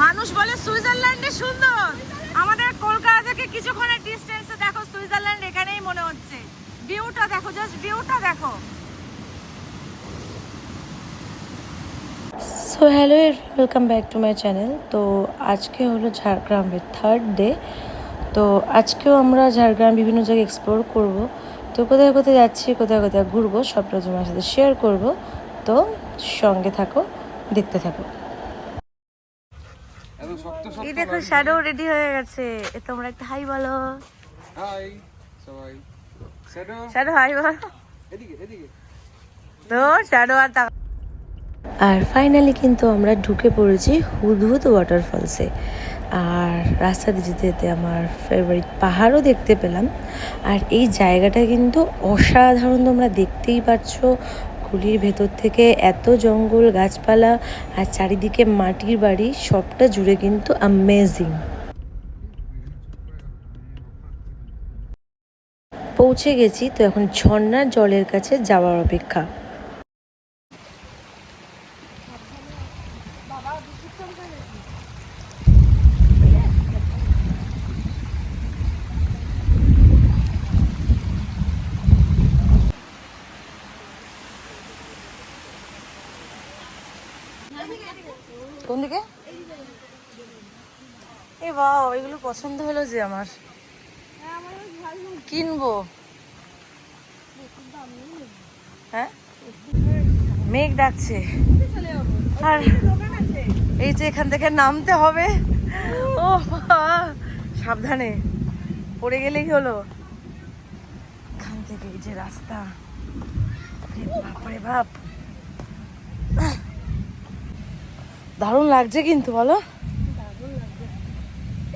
মানুষ বলে সুইজারল্যান্ডে সুন্দর। আমাদের কলকাতা থেকে কিছুক্ষণের ডিস্টেন্সে দেখো, সুইজারল্যান্ড এখানেই মনে হচ্ছে। ভিউটা দেখো জাস্ট ভিউটা দেখো। So hello welcome back to my channel তো আজকে হলো ঝাড়গ্রামের থার্ড ডে তো আজকেও আমরা ঝাড়গ্রাম বিভিন্ন জায়গায় এক্সপ্লোর করব। তো কোথায় কোথায় যাচ্ছি, কোথায় কোথায় ঘুরবো, সবটা তোমার সাথে শেয়ার করব। তো সঙ্গে থাকো, দেখতে থাকো। এই দেখো শ্যাডো রেডি হয়ে গেছে। এ তোমরা একটা হাই বলো। হাই সবাই। শ্যাডো শ্যাডো হাই বলো। এদিকে এদিকে। তো শ্যাডো আর তা আর ফাইনালি কিন্তু আমরা ঢুকে পড়েছি হুদহুদ ওয়াটারফলসে আর রাস্তা দিয়ে যেতে যেতে আমার ফেভারিট পাহাড়ও দেখতে পেলাম। আর এই জায়গাটা কিন্তু অসাধারণ তোমরা দেখতেই পাচ্ছ। গলির ভেতর থেকে এত জঙ্গল, গাছপালা আর চারিদিকে মাটির বাড়ি, সবটা জুড়ে কিন্তু অ্যামেজিং পৌঁছে গেছি, তো এখন ঝর্নার জলের কাছে যাওয়ার অপেক্ষা। কোন দিকে? এ বাও এগুলো পছন্দ হলো যে আমার। কিনবো। হ্যাঁ? মেঘ ডাকছে। আর এই যে এখান থেকে নামতে হবে। ও সাবধানে। পড়ে গেলেই হলো। এখান থেকে এই যে রাস্তা। আরে বাপ রে বাপ দারুণ লাগছে কিন্তু, বলো?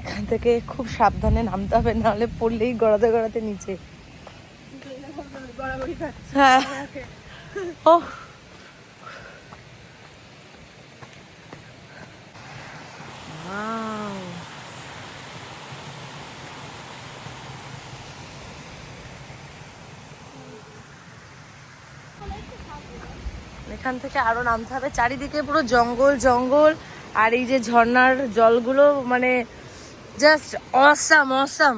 এখান থেকে খুব সাবধানে নামতে হবে, নাহলে পড়লেই গড়াতে গড়াতে নিচে। হ্যাঁ। ও। এখান থেকে আরও নামতে হবে। চারিদিকে পুরো জঙ্গল জঙ্গল, আর এই যে ঝর্নার জলগুলো মানে জাস্ট অসাম অসাম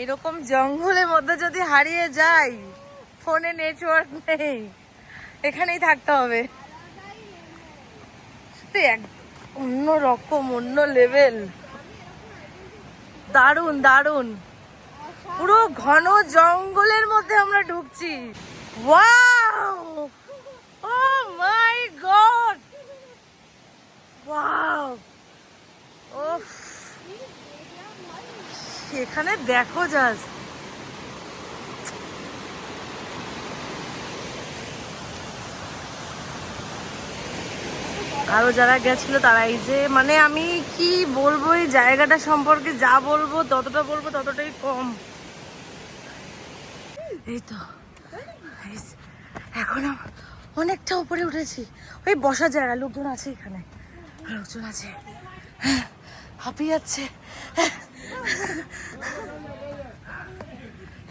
এরকম জঙ্গলের মধ্যে যদি হারিয়ে যাই, ফোনে নেটওয়ার্ক নেই, এখানেই থাকতে হবে। এক অন্য রকম, অন্য লেভেল দারুণ দারুণ। পুরো ঘন জঙ্গলের মধ্যে আমরা ঢুকছি। Wow oh my god wow ওফ এখানে দেখো জাস্ট আরও যারা গেছিল তারা এই যে মানে আমি কি বলব, এই জায়গাটা সম্পর্কে যা বলব, ততটা বলব, ততটাই কম। এই তো এখন আম- অনেকটা উপরে উঠেছি। ওই বসার জায়গা লোকজন আছে এখানে। লোকজন আছে। হ্যাঁ, হাঁপিয়ে যাচ্ছে।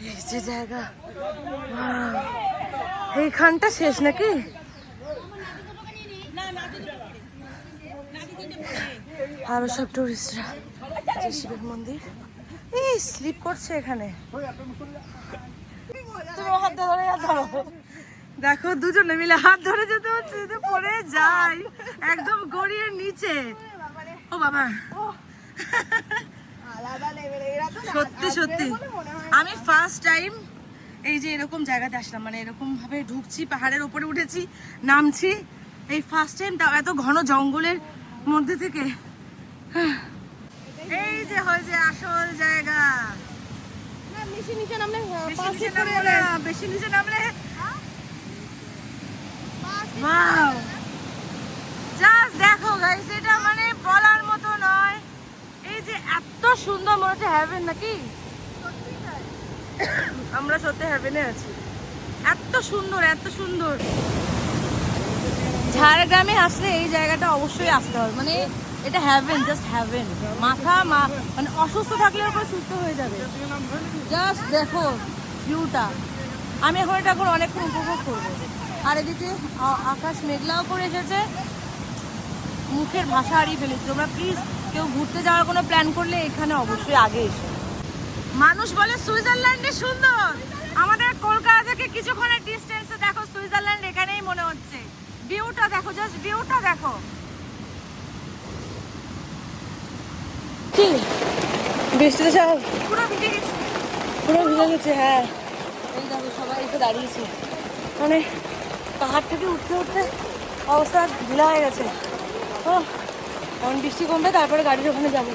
এই যে জায়গা! এইখানটা শেষ নাকি? আরও সব টুরিস্টরা যে শিবের মন্দির। এই স্লিপ করছে এখানে। তুমি হাত ধরো দেখো দুজনে মিলে হাত ধরে যেতে হচ্ছে যদি পড়ে যাই একদম গড়িয়ে নিচে। ও বাবা। সত্যি সত্যি। আমি ফার্স্ট টাইম এই যে এরকম জায়গাতে আসলাম মানে এরকম ভাবে ঢুকছি পাহাড়ের উপরে উঠেছি নামছি। এই ফার্স্ট টাইম তাও এত ঘন জঙ্গলের মধ্যে থেকে। হ্যাঁ। এই যে হয়েছে আসল জায়গা। বেশি নিচে নামলে বেশি নিচে নামলে Just দেখো মানে বলার মতো নয়। এই যে এত সুন্দর মনে হ্যাভেন নাকি? আমরা সত্যি হ্যাভেনে আছি। সুন্দর, এত সুন্দর। ঝাড়গ্রামে আসলে এই জায়গাটা অবশ্যই আসতে হবে। মানে এটা হ্যাভেন জাস্ট হ্যাভেন মাথা মানে অসুস্থ থাকলে ওপরে সুস্থ হয়ে যাবে। জাস্ট দেখো ভিউটা আমি এখন এটা এখন অনেকক্ষণ উপভোগ করব। আর এদিকে আকাশ মেঘলাও করে এসেছে। মুখের ভাষা হারিয়ে ফেলেছি। তোমরা প্লিজ কেউ ঘুরতে যাওয়ার কোনো প্ল্যান করলে এখানে অবশ্যই আগে এসো। মানুষ বলে সুইজারল্যান্ডে সুন্দর। আমাদের কলকাতা থেকে কিছুক্ষণের ডিস্টেন্সে দেখো সুইজারল্যান্ড এখানেই মনে হচ্ছে। ভিউটা দেখো জাস্ট ভিউটা দেখো। কি বৃষ্টিতে সব পুরো ভিজে গেছে। পুরো ভিজে গেছে হ্যাঁ। এই দেখো সবাই এসে দাঁড়িয়েছে। মানে পাহাড় থেকে উঠতে উঠতে অবস্থা ঢিলা হয়ে গেছে। এখন বৃষ্টি কমবে, তারপরে গাড়ির ওখানে যাব।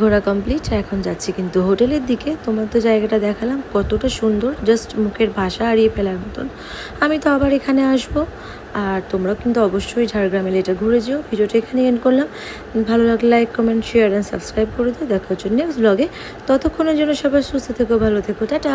ঘোরা কমপ্লিট এখন যাচ্ছি কিন্তু হোটেলের দিকে। তোমার তো জায়গাটা দেখালাম, কতটা সুন্দর জাস্ট মুখের ভাষা হারিয়ে ফেলার মতন। আমি তো আবার এখানে আসব, আর তোমরাও কিন্তু অবশ্যই ঝাড়গ্রামে এটা ঘুরে যেও। ভিডিওটা এখানে এন্ড করলাম। ভালো লাগলে like comment share and subscribe করে দিও। দেখা হচ্ছে নেক্সট ব্লগে ততক্ষণের জন্য সবাই সুস্থ থেকো, ভালো থেকো, টাটা!